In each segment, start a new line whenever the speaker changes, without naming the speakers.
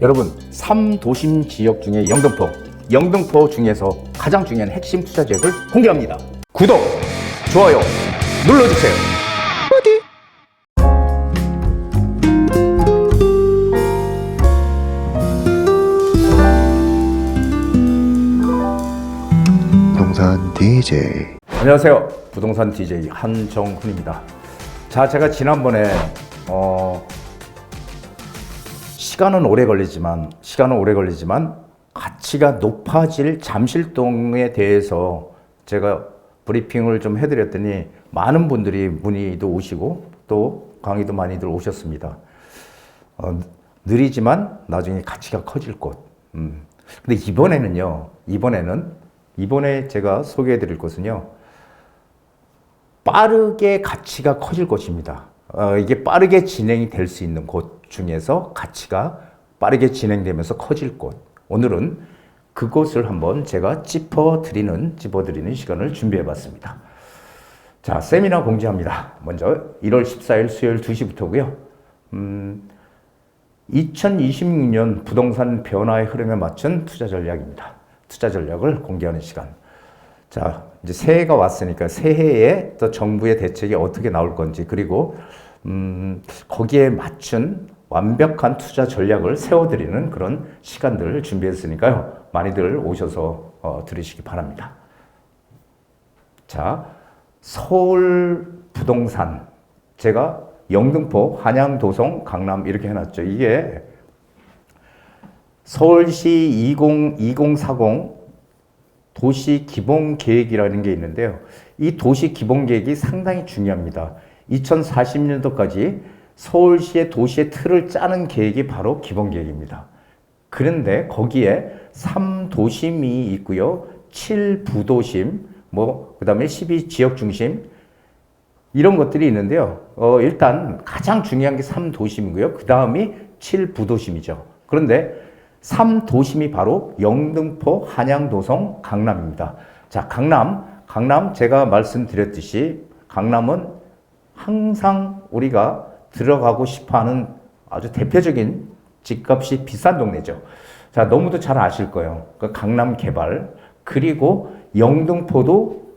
여러분, 3도심 지역 중에 영등포, 영등포 중에서 가장 중요한 핵심 투자 지역을 공개합니다. 구독, 좋아요 눌러주세요.
부동산 DJ
안녕하세요. 부동산 DJ 한정훈입니다. 자, 제가 지난번에 어, 시간은 오래 걸리지만 시간은 오래 걸리지만 가치가 높아질 잠실동에 대해서 제가 브리핑을 좀 해드렸더니 많은 분들이 문의도 오시고 또 강의도 많이들 오셨습니다. 어, 느리지만 나중에 가치가 커질 곳. 음. 근데 이번에는요. 이번에는 이번에 제가 소개해 드릴 곳은요. 빠르게 가치가 커질 것입니다. 어, 이게 빠르게 진행이 될 수 있는 곳 중에서 가치가 빠르게 진행되면서 커질 곳. 오늘은 그곳을 한번 제가 짚어드리는, 짚어드리는 시간을 준비해 봤습니다. 자, 세미나 공지합니다. 먼저 1월 14일 수요일 2시부터고요. 음, 2026년 부동산 변화의 흐름에 맞춘 투자 전략입니다. 투자 전략을 공개하는 시간. 자, 이제 새해가 왔으니까 새해에 또 정부의 대책이 어떻게 나올 건지 그리고 음, 거기에 맞춘 완벽한 투자 전략을 세워드리는 그런 시간들을 준비했으니까요. 많이들 오셔서 어, 들으시기 바랍니다. 자, 서울 부동산. 제가 영등포, 한양, 도성, 강남 이렇게 해놨죠. 이게 서울시 20, 2040 도시 기본 계획이라는 게 있는데요. 이 도시 기본 계획이 상당히 중요합니다. 2040년도까지 서울시의 도시의 틀을 짜는 계획이 바로 기본 계획입니다. 그런데 거기에 3도심이 있고요. 7부도심, 뭐, 그 다음에 12지역 중심, 이런 것들이 있는데요. 어, 일단 가장 중요한 게 3도심이고요. 그 다음이 7부도심이죠. 그런데 3도심이 바로 영등포, 한양, 도성, 강남입니다. 자, 강남. 강남 제가 말씀드렸듯이 강남은 항상 우리가 들어가고 싶어 하는 아주 대표적인 집값이 비싼 동네죠. 자, 너무도 잘 아실 거예요. 그 강남 개발. 그리고 영등포도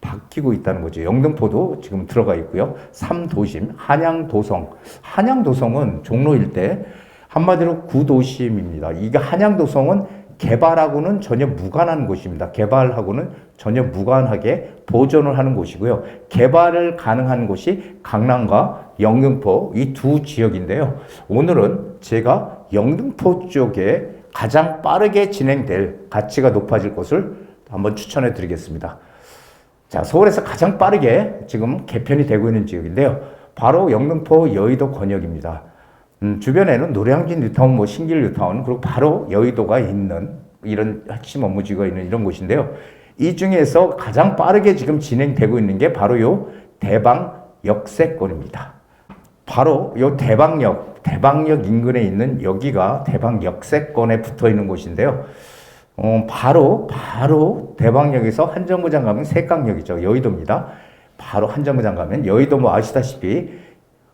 바뀌고 있다는 거죠. 영등포도 지금 들어가 있고요. 3도심, 한양도성. 한양도성은 종로 일대 한마디로 구도심입니다. 이게 한양도성은 개발하고는 전혀 무관한 곳입니다. 개발하고는 전혀 무관하게 보존을 하는 곳이고요. 개발을 가능한 곳이 강남과 영등포 이 두 지역인데요. 오늘은 제가 영등포 쪽에 가장 빠르게 진행될 가치가 높아질 곳을 한번 추천해 드리겠습니다. 자, 서울에서 가장 빠르게 지금 개편이 되고 있는 지역인데요. 바로 영등포 여의도 권역입니다. 음, 주변에는 노량진 뉴타운, 뭐 신길 뉴타운, 그리고 바로 여의도가 있는 이런 핵심 업무지가 있는 이런 곳인데요. 이 중에서 가장 빠르게 지금 진행되고 있는 게 바로 요 대방 역세권입니다. 바로 요 대방역, 대방역 인근에 있는 여기가 대방 역세권에 붙어 있는 곳인데요. 어, 바로, 바로 대방역에서 한정거장 가면 세강역이죠. 여의도입니다. 바로 한정거장 가면 여의도 뭐 아시다시피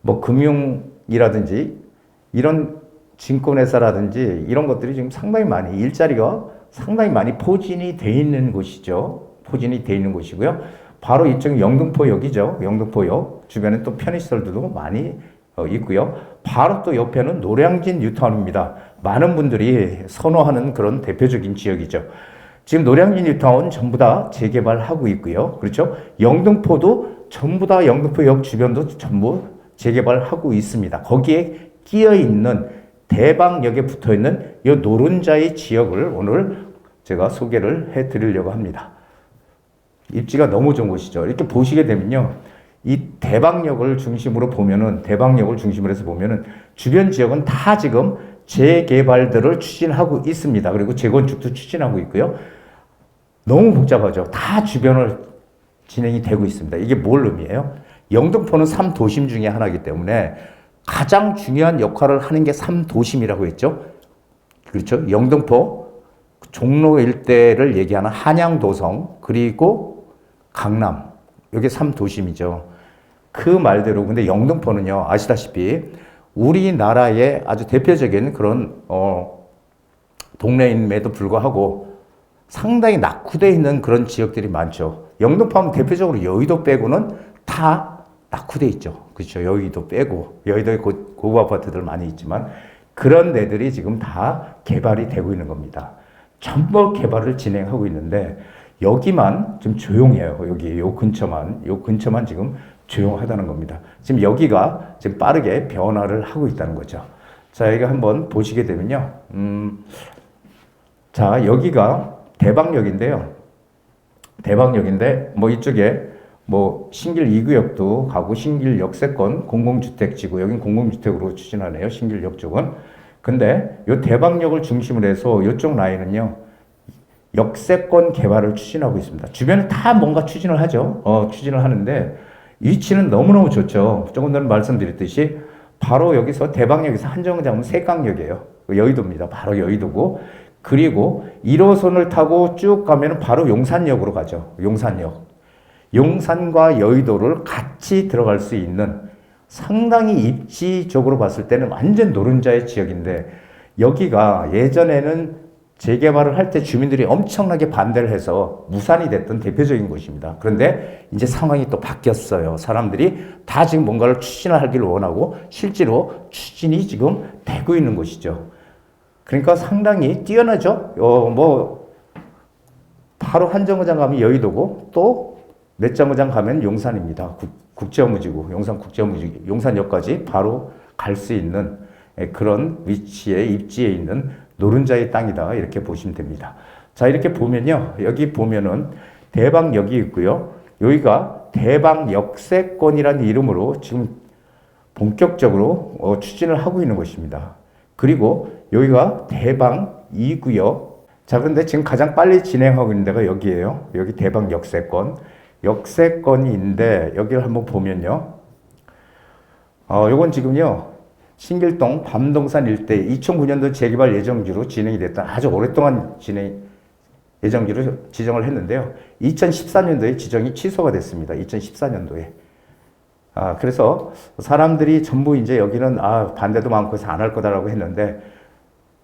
뭐 금융이라든지 이런 증권회사라든지 이런 것들이 지금 상당히 많이 일자리가 상당히 많이 포진이 돼 있는 곳이죠. 포진이 돼 있는 곳이고요. 바로 이쪽 영등포역이죠. 영등포역 주변에 또 편의시설들도 많이 어, 있고요. 바로 또 옆에는 노량진 뉴타운입니다. 많은 분들이 선호하는 그런 대표적인 지역이죠. 지금 노량진 뉴타운 전부 다 재개발하고 있고요. 그렇죠? 영등포도 전부 다 영등포역 주변도 전부 재개발하고 있습니다. 거기에 끼어 있는 대방역에 붙어 있는 이 노른자의 지역을 오늘 제가 소개를 해 드리려고 합니다. 입지가 너무 좋은 곳이죠. 이렇게 보시게 되면요. 이 대방역을 중심으로 보면은 대방역을 중심으로 해서 보면은 주변 지역은 다 지금 재개발들을 추진하고 있습니다. 그리고 재건축도 추진하고 있고요. 너무 복잡하죠. 다 주변을 진행이 되고 있습니다. 이게 뭘 의미해요? 영등포는 3도심 중에 하나이기 때문에 가장 중요한 역할을 하는 게 3도심이라고 했죠. 그렇죠. 영등포, 종로 일대를 얘기하는 한양도성, 그리고 강남. 여기 3도심이죠. 그 말대로, 근데 영등포는요, 아시다시피 우리나라의 아주 대표적인 그런 어, 동네임에도 불구하고 상당히 낙후되어 있는 그런 지역들이 많죠. 영등포 하면 대표적으로 여의도 빼고는 다 낙후돼 있죠. 그렇죠. 여의도 빼고 여의도에 고, 고급 아파트들 많이 있지만 그런 데들이 지금 다 개발이 되고 있는 겁니다. 전부 개발을 진행하고 있는데 여기만 좀 조용해요. 여기 요 근처만 요 근처만 지금 조용하다는 겁니다. 지금 여기가 지금 빠르게 변화를 하고 있다는 거죠. 자, 여기 한번 보시게 되면요. 음, 자, 여기가 대방역인데요. 대방역인데 뭐 이쪽에 뭐 신길 2구역도 가고 신길 역세권 공공주택 지구 여긴 공공주택으로 추진하네요. 신길역 쪽은. 근데 요 대방역을 중심으로 해서 이쪽 라인은요. 역세권 개발을 추진하고 있습니다. 주변에 다 뭔가 추진을 하죠. 어, 추진을 하는데 위치는 너무너무 좋죠. 조금 전에 말씀드렸듯이 바로 여기서 대방역에서 한정을 잡으면 세강역이에요. 여의도입니다. 바로 여의도고 그리고 1호선을 타고 쭉 가면 바로 용산역으로 가죠. 용산역. 용산과 여의도를 같이 들어갈 수 있는 상당히 입지적으로 봤을 때는 완전 노른자의 지역인데 여기가 예전에는 재개발을 할 때 주민들이 엄청나게 반대를 해서 무산이 됐던 대표적인 곳입니다. 그런데 이제 상황이 또 바뀌었어요. 사람들이 다 지금 뭔가를 추진하기를 원하고 실제로 추진이 지금 되고 있는 곳이죠. 그러니까 상당히 뛰어나죠. 어, 뭐 바로 한정거장 가면 여의도고 또 넷장거장 가면 용산입니다. 국, 제업무지구 용산 국제업무지구, 용산역까지 바로 갈 수 있는 예, 그런 위치에 입지에 있는 노른자의 땅이다 이렇게 보시면 됩니다. 자 이렇게 보면요 여기 보면은 대방역이 있고요 여기가 대방역세권이라는 이름으로 지금 본격적으로 어, 추진을 하고 있는 것입니다. 그리고 여기가 대방 2구역 자 그런데 지금 가장 빨리 진행하고 있는 데가 여기에요. 여기 대방 역세권 역세권인데 여기를 한번 보면요. 어, 요건 지금요. 신길동 밤동산 일대 2009년도 재개발 예정지로 진행이 됐던 아주 오랫동안 진행 예정지로 지정을 했는데요. 2014년도에 지정이 취소가 됐습니다. 2014년도에. 아, 그래서 사람들이 전부 이제 여기는 아, 반대도 많고 해서 안 할 거다라고 했는데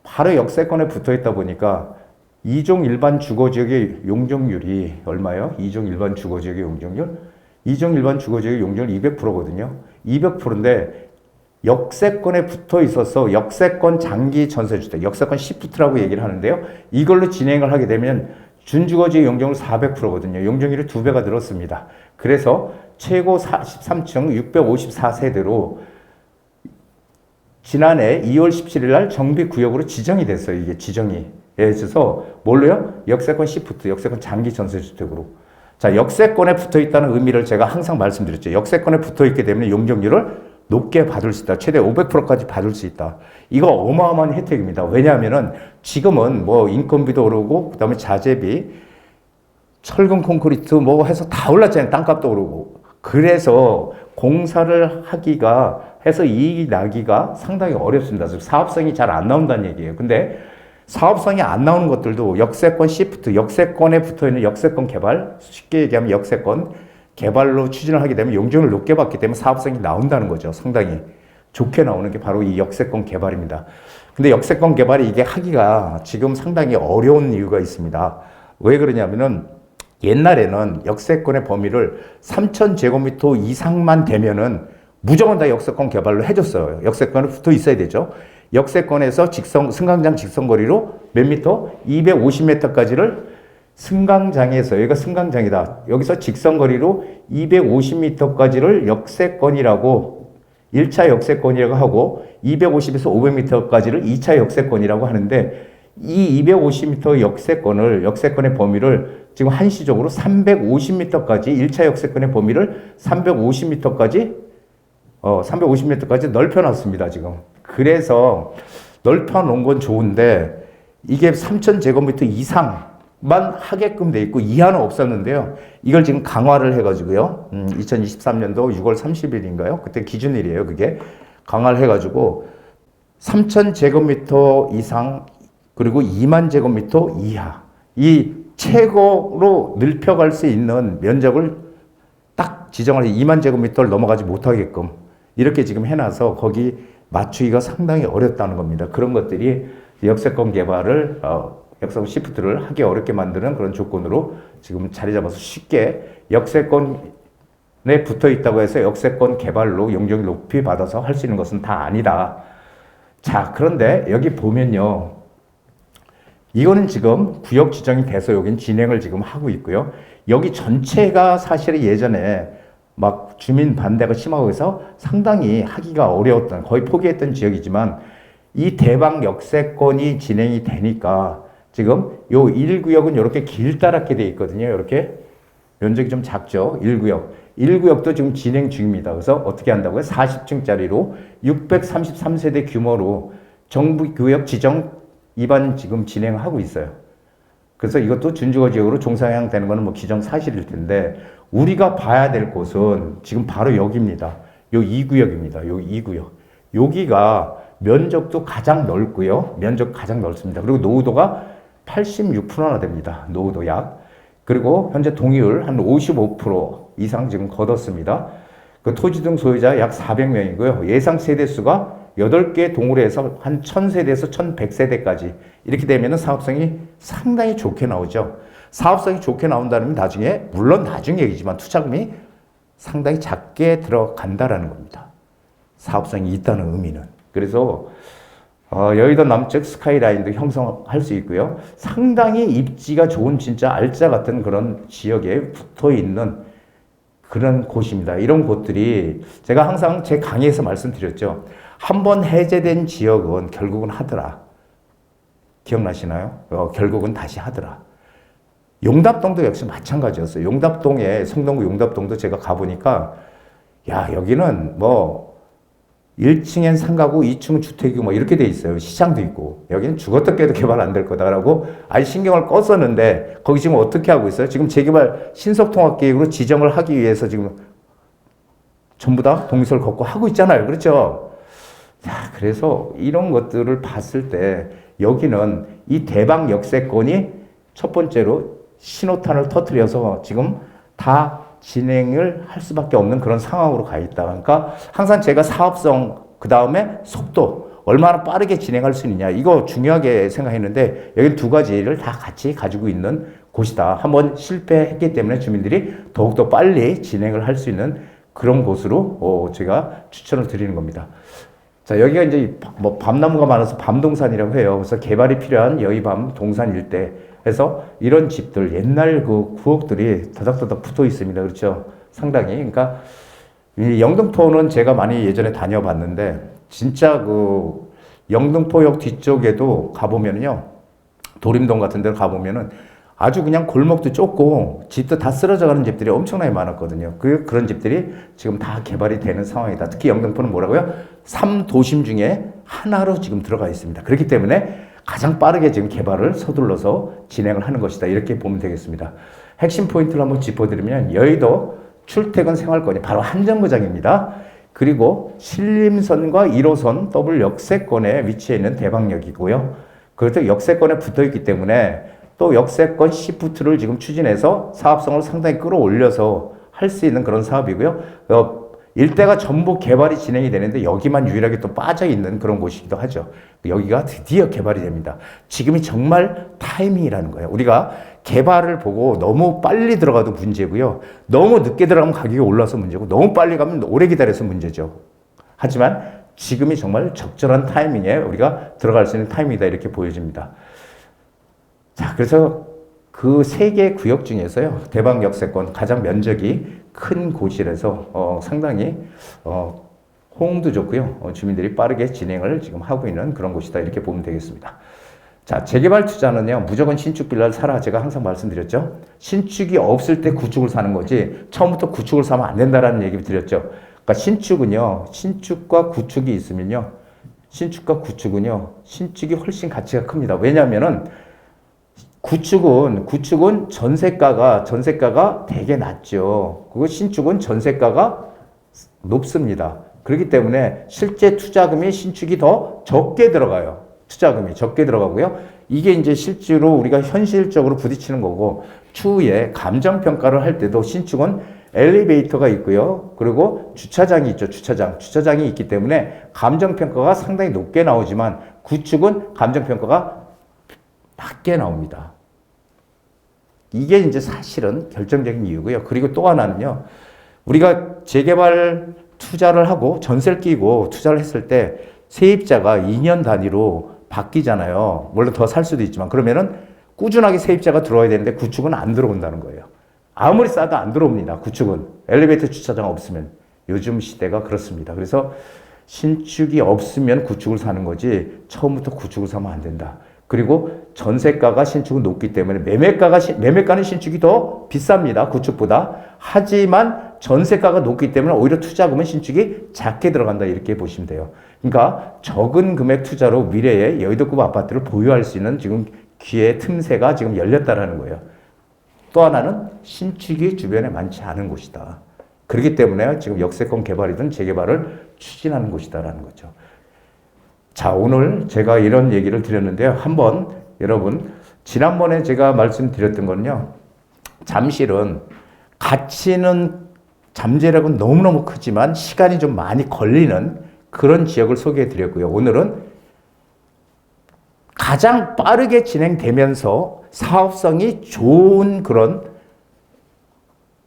바로 역세권에 붙어 있다 보니까 이종 일반 주거 지역의 용적률이 얼마요? 이종 일반 주거 지역의 용적률? 이종 일반 주거 지역의 용적률 200%거든요. 200%인데 역세권에 붙어 있어서 역세권 장기 전세주택, 역세권 시프트라고 얘기를 하는데요. 이걸로 진행을 하게 되면 준주거지의 용적률 400%거든요. 용적률이 두 배가 늘었습니다. 그래서 최고 43층 654세대로 지난해 2월 17일 날 정비 구역으로 지정이 됐어요. 이게 지정이. 예, 그래서 뭘로요? 역세권 시프트, 역세권 장기 전세 주택으로. 자, 역세권에 붙어 있다는 의미를 제가 항상 말씀드렸죠. 역세권에 붙어 있게 되면 용적률을 높게 받을 수 있다. 최대 500%까지 받을 수 있다. 이거 어마어마한 혜택입니다. 왜냐하면은 지금은 뭐 인건비도 오르고 그다음에 자재비, 철근 콘크리트 뭐 해서 다 올랐잖아요. 땅값도 오르고. 그래서 공사를 하기가 해서 이익이 나기가 상당히 어렵습니다. 즉 사업성이 잘 안 나온다는 얘기예요. 근데 사업성이 안 나오는 것들도 역세권 시프트, 역세권에 붙어 있는 역세권 개발, 쉽게 얘기하면 역세권 개발로 추진을 하게 되면 용적을 높게 받기 때문에 사업성이 나온다는 거죠. 상당히 좋게 나오는 게 바로 이 역세권 개발입니다. 근데 역세권 개발이 이게 하기가 지금 상당히 어려운 이유가 있습니다. 왜 그러냐면은 옛날에는 역세권의 범위를 3,000제곱미터 이상만 되면은 무조건 다 역세권 개발로 해줬어요. 역세권에 붙어 있어야 되죠. 역세권에서 직선, 승강장 직선거리로 몇 미터? 250m까지를 승강장에서, 여기가 승강장이다. 여기서 직선거리로 250m까지를 역세권이라고 1차 역세권이라고 하고 250에서 500m까지를 2차 역세권이라고 하는데 이 250m 역세권을 역세권의 범위를 지금 한시적으로 350m까지 1차 역세권의 범위를 350m까지 어 350m까지 넓혀 놨습니다 지금. 그래서 넓혀 놓은 건 좋은데 이게 3,000제곱미터 이상 만 하게끔 돼 있고 이하는 없었는데요. 이걸 지금 강화를 해가지고요. 음, 2023년도 6월 30일인가요? 그때 기준일이에요. 그게 강화를 해가지고 3,000제곱미터 이상 그리고 2만 제곱미터 이하 이 최고로 넓혀갈 수 있는 면적을 딱 지정을 해 2만 제곱미터를 넘어가지 못하게끔 이렇게 지금 해놔서 거기 맞추기가 상당히 어렵다는 겁니다. 그런 것들이 역세권 개발을 어, 역세권 시프트를 하기 어렵게 만드는 그런 조건으로 지금 자리 잡아서 쉽게 역세권에 붙어 있다고 해서 역세권 개발로 용적을 높이 받아서 할 수 있는 것은 다 아니다. 자, 그런데 여기 보면요. 이거는 지금 구역 지정이 돼서 여긴 진행을 지금 하고 있고요. 여기 전체가 사실 예전에 막 주민 반대가 심하고 해서 상당히 하기가 어려웠던 거의 포기했던 지역이지만 이 대방 역세권이 진행이 되니까 지금 요 1구역은 이렇게 길다랗게 돼 있거든요. 이렇게 면적이 좀 작죠. 1구역. 1구역도 지금 진행 중입니다. 그래서 어떻게 한다고요? 40층짜리로 633세대 규모로 정부 구역 지정 입안 지금 진행하고 있어요. 그래서 이것도 준주거 지역으로 종상향 되는 거는 뭐 기정 사실일 텐데 우리가 봐야 될 곳은 지금 바로 여기입니다. 요 2구역입니다. 요 2구역. 여기가 면적도 가장 넓고요. 면적 가장 넓습니다. 그리고 노후도가 86%나 됩니다. 노후도 약. 그리고 현재 동의율 한 55% 이상 지금 거뒀습니다. 그 토지 등 소유자 약 400명이고요. 예상 세대 수가 8개 동으로 해서 한 1000세대에서 1100세대까지 이렇게 되면 사업성이 상당히 좋게 나오죠. 사업성이 좋게 나온다면 나중에 물론 나중 얘기지만 투자금이 상당히 작게 들어간다라는 겁니다. 사업성이 있다는 의미는. 그래서 어, 여의도 남측 스카이라인도 형성할 수 있고요. 상당히 입지가 좋은 진짜 알짜 같은 그런 지역에 붙어 있는 그런 곳입니다. 이런 곳들이 제가 항상 제 강의에서 말씀드렸죠. 한번 해제된 지역은 결국은 하더라. 기억나시나요? 어, 결국은 다시 하더라. 용답동도 역시 마찬가지였어요. 용답동에 성동구 용답동도 제가 가보니까 야 여기는 뭐 1층엔 상가고 2층은 주택이고 뭐 이렇게 돼 있어요. 시장도 있고 여기는 죽었다 깨도 개발 안 될 거다라고 아주 신경을 껐었는데 거기 지금 어떻게 하고 있어요? 지금 재개발 신속통합계획으로 지정을 하기 위해서 지금 전부 다 동의서를 걷고 하고 있잖아요. 그렇죠? 자, 그래서 이런 것들을 봤을 때 여기는 이 대방 역세권이 첫 번째로 신호탄을 터뜨려서 지금 다 진행을 할 수밖에 없는 그런 상황으로 가 있다. 그러니까 항상 제가 사업성 그 다음에 속도 얼마나 빠르게 진행할 수 있느냐 이거 중요하게 생각했는데 여기 두 가지를 다 같이 가지고 있는 곳이다. 한번 실패했기 때문에 주민들이 더욱더 빨리 진행을 할 수 있는 그런 곳으로 어, 제가 추천을 드리는 겁니다. 자, 여기가 이제 뭐 밤나무가 많아서 밤동산이라고 해요. 그래서 개발이 필요한 여의밤 동산 일대 해서 이런 집들 옛날 그 구역들이 다닥다닥 붙어 있습니다. 그렇죠? 상당히. 그러니까 이 영등포는 제가 많이 예전에 다녀봤는데 진짜 그 영등포역 뒤쪽에도 가보면요. 도림동 같은 데 가보면은 아주 그냥 골목도 좁고 집도 다 쓰러져 가는 집들이 엄청나게 많았거든요. 그, 그런 집들이 지금 다 개발이 되는 상황이다. 특히 영등포는 뭐라고요? 3도심 중에 하나로 지금 들어가 있습니다. 그렇기 때문에 가장 빠르게 지금 개발을 서둘러서 진행을 하는 것이다. 이렇게 보면 되겠습니다. 핵심 포인트를 한번 짚어드리면 여의도 출퇴근 생활권이 바로 한 정거장입니다. 그리고 신림선과 1호선 더블 역세권에 위치해 있는 대방역이고요. 그것도 역세권에 붙어 있기 때문에 또 역세권 시프트를 지금 추진해서 사업성을 상당히 끌어올려서 할 수 있는 그런 사업이고요. 어, 일대가 전부 개발이 진행이 되는데 여기만 유일하게 또 빠져 있는 그런 곳이기도 하죠. 여기가 드디어 개발이 됩니다. 지금이 정말 타이밍이라는 거예요. 우리가 개발을 보고 너무 빨리 들어가도 문제고요. 너무 늦게 들어가면 가격이 올라서 문제고 너무 빨리 가면 오래 기다려서 문제죠. 하지만 지금이 정말 적절한 타이밍에 우리가 들어갈 수 있는 타이밍이다 이렇게 보여집니다. 자, 그래서 그 세 개 구역 중에서요, 대방 역세권 가장 면적이 큰 곳이라서 어, 상당히 어, 호응도 좋고요, 어, 주민들이 빠르게 진행을 지금 하고 있는 그런 곳이다 이렇게 보면 되겠습니다. 자, 재개발 투자는요, 무조건 신축 빌라를 사라. 제가 항상 말씀드렸죠. 신축이 없을 때 구축을 사는 거지, 처음부터 구축을 사면 안 된다라는 얘기 드렸죠. 그러니까 신축은요, 신축과 구축이 있으면요, 신축과 구축은요, 신축이 훨씬 가치가 큽니다. 왜냐하면은 구축은 구축은 전세가가 전세가가 되게 낮죠. 그리고 신축은 전세가가 높습니다. 그렇기 때문에 실제 투자금이 신축이 더 적게 들어가요. 투자금이 적게 들어가고요. 이게 이제 실제로 우리가 현실적으로 부딪히는 거고 추후에 감정 평가를 할 때도 신축은 엘리베이터가 있고요. 그리고 주차장이 있죠. 주차장. 주차장이 있기 때문에 감정 평가가 상당히 높게 나오지만 구축은 감정 평가가 낮게 나옵니다. 이게 이제 사실은 결정적인 이유고요. 그리고 또 하나는요. 우리가 재개발 투자를 하고 전세를 끼고 투자를 했을 때 세입자가 2년 단위로 바뀌잖아요. 물론 더 살 수도 있지만 그러면은 꾸준하게 세입자가 들어와야 되는데 구축은 안 들어온다는 거예요. 아무리 싸도 안 들어옵니다. 구축은 엘리베이터 주차장 없으면 요즘 시대가 그렇습니다. 그래서 신축이 없으면 구축을 사는 거지 처음부터 구축을 사면 안 된다. 그리고 전세가가 신축은 높기 때문에 매매가가 신- 매매가는 신축이 더 비쌉니다. 구축보다. 하지만 전세가가 높기 때문에 오히려 투자금은 신축이 작게 들어간다 이렇게 보시면 돼요. 그러니까 적은 금액 투자로 미래에 여의도급 아파트를 보유할 수 있는 지금 기회 틈새가 지금 열렸다라는 거예요. 또 하나는 신축이 주변에 많지 않은 곳이다. 그렇기 때문에 지금 역세권 개발이든 재개발을 추진하는 곳이다라는 거죠. 자, 오늘 제가 이런 얘기를 드렸는데요. 한번 여러분, 지난번에 제가 말씀드렸던 건요. 잠실은 가치는 잠재력은 너무너무 크지만 시간이 좀 많이 걸리는 그런 지역을 소개해 드렸고요. 오늘은 가장 빠르게 진행되면서 사업성이 좋은 그런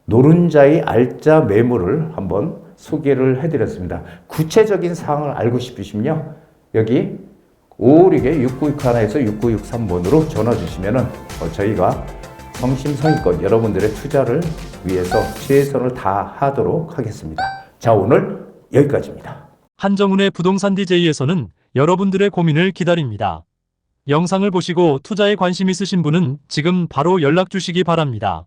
노른자의 알짜 매물을 한번 소개를 해드렸습니다. 구체적인 사항을 알고 싶으시면요. 여기 556-6961에서 6963번으로 전화 주시면은 어, 저희가 성심성의껏 여러분들의 투자를 위해서 최선을 다하도록 하겠습니다. 자, 오늘 여기까지입니다.
한정훈의 부동산 DJ에서는 여러분들의 고민을 기다립니다. 영상을 보시고 투자에 관심 있으신 분은 지금 바로 연락 주시기 바랍니다.